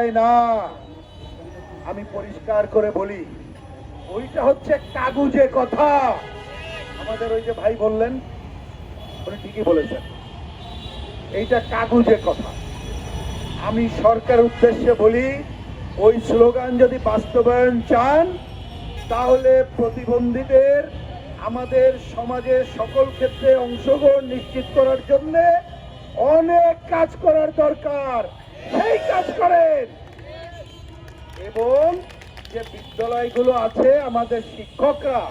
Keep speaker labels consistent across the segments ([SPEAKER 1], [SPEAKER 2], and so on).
[SPEAKER 1] হয় না। আমি পরিষ্কার করে বলি, ওইটা হচ্ছে কাগুজে কথা। আমাদের ওই যে ভাই বললেন, উনি ঠিকই বলেছেন, এইটা কাগুজে কথা। আমি সরকার উদ্দেশ্যে বলি, ওই স্লোগান যদি বাস্তবায়ন চান, তাহলে প্রতিবন্ধীদের আমাদের সমাজের সকল ক্ষেত্রে অংশগ্রহণ নিশ্চিত করার জন্য অনেক কাজ করার দরকার। সেই কাজ এবং যে বিদ্যালয়গুলো আছে আমাদের শিক্ষকরা,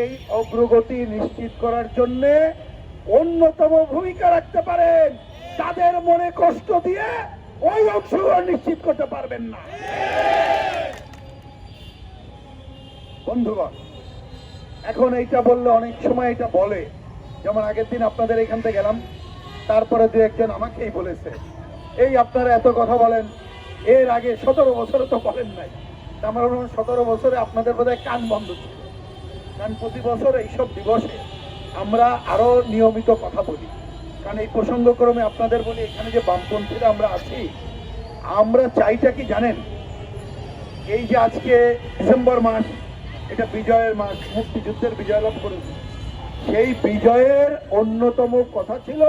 [SPEAKER 1] এই অগ্রগতি নিশ্চিত করার জন্য অন্যতম ভূমিকা রাখতে পারেন। তাদের মনে কষ্ট দিয়ে ওই অংশগ্রহণ নিশ্চিত করতে পারবেন না। বন্ধুগণ, এখন এইটা বললে অনেক সময় এটা বলে। যেমন আগের দিন আপনাদের এখান থেকে গেলাম, তারপরে দু একজন আমাকেই বলেছে, এই আপনারা এত কথা বলেন, এর আগে সতেরো বছরে তো বলেন নাই। আমার সতেরো বছরে আপনাদের বোধহয় কান বন্ধ ছিল। কারণ প্রতি বছর এইসব দিবসে আমরা আরও নিয়মিত কথা বলি। কারণ এই প্রসঙ্গক্রমে আপনাদের বলি, এখানে যে বামপন্থীরা আমরা আছি, আমরা চাইটা কি জানেন? এই যে আজকে ডিসেম্বর মাস, এটা বিজয়ের মাস, মুক্তিযুদ্ধের বিজয় লাভ করেছি। সেই বিজয়ের অন্যতম কথা ছিল,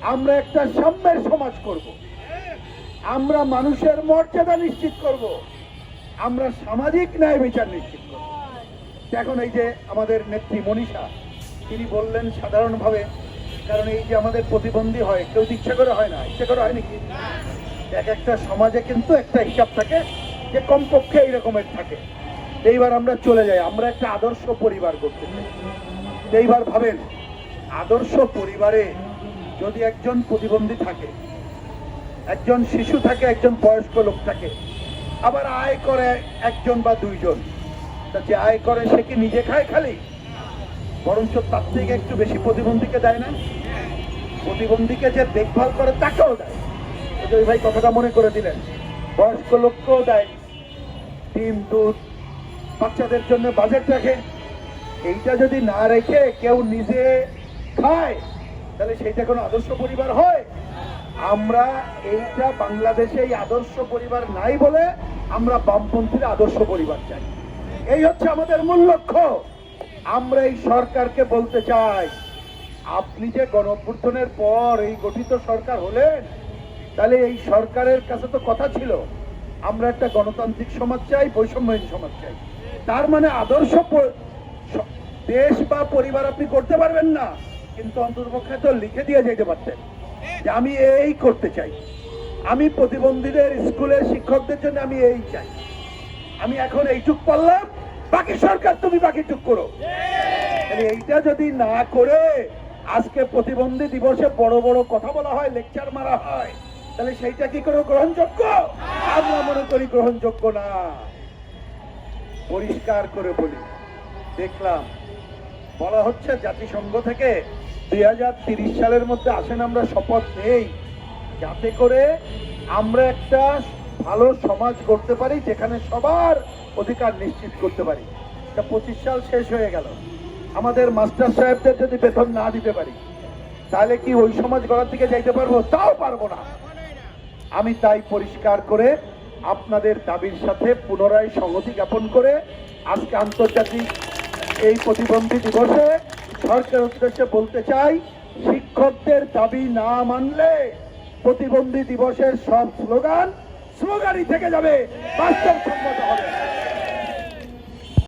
[SPEAKER 1] আমরা একটা সাম্যের সমাজ করব। আমরা মানুষের মর্যাদা নিশ্চিত করব। আমরা সামাজিক ন্যায় বিচার নিশ্চিত করব। এখন এই যে আমাদের নেত্রী মনীষা, তিনি বললেন সাধারণভাবে, কারণ এই যে আমাদের প্রতিবন্ধী হয়, কেউ ইচ্ছা করে হয় না, ইচ্ছা করে হয় নাকি? এক একটা সমাজে কিন্তু একটা হিসাব থাকে যে কমপক্ষে এইরকমের থাকে। এইবার আমরা চলে যাই, আমরা একটা আদর্শ পরিবার করতে এইবার ভাবেন, আদর্শ পরিবারে যদি একজন প্রতিবন্ধী থাকে, একজন শিশু থাকে, একজন বয়স্ক লোক থাকে আবার আয় করে একজন বা দুইজন। তা যে আয় করে, সে কি নিজে খায় খালি? বরঞ্চ তার থেকে একটু বেশি প্রতিবন্ধীকে দেয় না? প্রতিবন্ধীকে যে দেখভাল করে, তাকেও দেয়। ওই ভাই কথাটা মনে করে দিলেন। বয়স্ক লোককেও দেয়। ডিম, দুধ, বাচ্চাদের জন্য বাজেট রাখে। এইটা যদি না রেখে কেউ নিজে খায়, তাহলে সেইটা কোনো আদর্শ পরিবার হয়? আমরা এইটা বাংলাদেশে এই আদর্শ পরিবার নাই বলে আমরা বামপন্থীর আদর্শ পরিবার চাই। এই হচ্ছে আমাদের মূল লক্ষ্য। আমরা এই সরকারকে বলতে চাই, আপনি যে গণঅভ্যুত্থানের পর এই গঠিত সরকার হলেন, তাহলে এই সরকারের কাছে তো কথা ছিল, আমরা একটা গণতান্ত্রিক সমাজ চাই, বৈষম্যহীন সমাজ চাই। তার মানে আদর্শ দেশ বা পরিবার আপনি করতে পারবেন না, কিন্তু অন্তর্পক্ষে তো লিখে দিয়ে যেতে পারতেন। যে আমি এই করতে চাই। আমি প্রতিবন্ধীদের স্কুলের শিক্ষকদের জন্য আমি এই চাই। আমি এখন এইটুক পারলাম বাকি সরকার তুমি বাকি বাকিটুক করো। এইটা যদি না করে আজকে প্রতিবন্ধী দিবসে বড় বড় কথা বলা হয় লেকচার মারা হয় তাহলে সেইটা কি করে গ্রহণযোগ্য? আমরা মনে করি গ্রহণযোগ্য না। পরিষ্কার করে বলি। দেখলাম বলা হচ্ছে জাতিসংঘ থেকে দুই সালের মধ্যে আসেন আমরা শপথ নেই। যাতে করে আমরা একটা ভালো সমাজ করতে পারি, যেখানে সবার অধিকার নিশ্চিত করতে পারি। তা পঁচিশ সাল শেষ হয়ে গেল। আমাদের মাস্টার সাহেবদের যদি বেতন না দিতে পারি, তাহলে কি ওই সমাজ গড়ার দিকে যাইতে পারব? তাও পারব না। আমি তাই পরিষ্কার করে আপনাদের দাবির সাথে পুনরায় সংহতি জ্ঞাপন করে আজকে আন্তর্জাতিক এই প্রতিবন্ধী দিবসে সরকার উদ্দেশ্যে বলতে চাই, শিক্ষকদের দাবি না মানলে প্রতিবন্ধী দিবসের সব স্লোগান স্লোগানই থেকে যাবে। বাস্তব সম্মত হবে।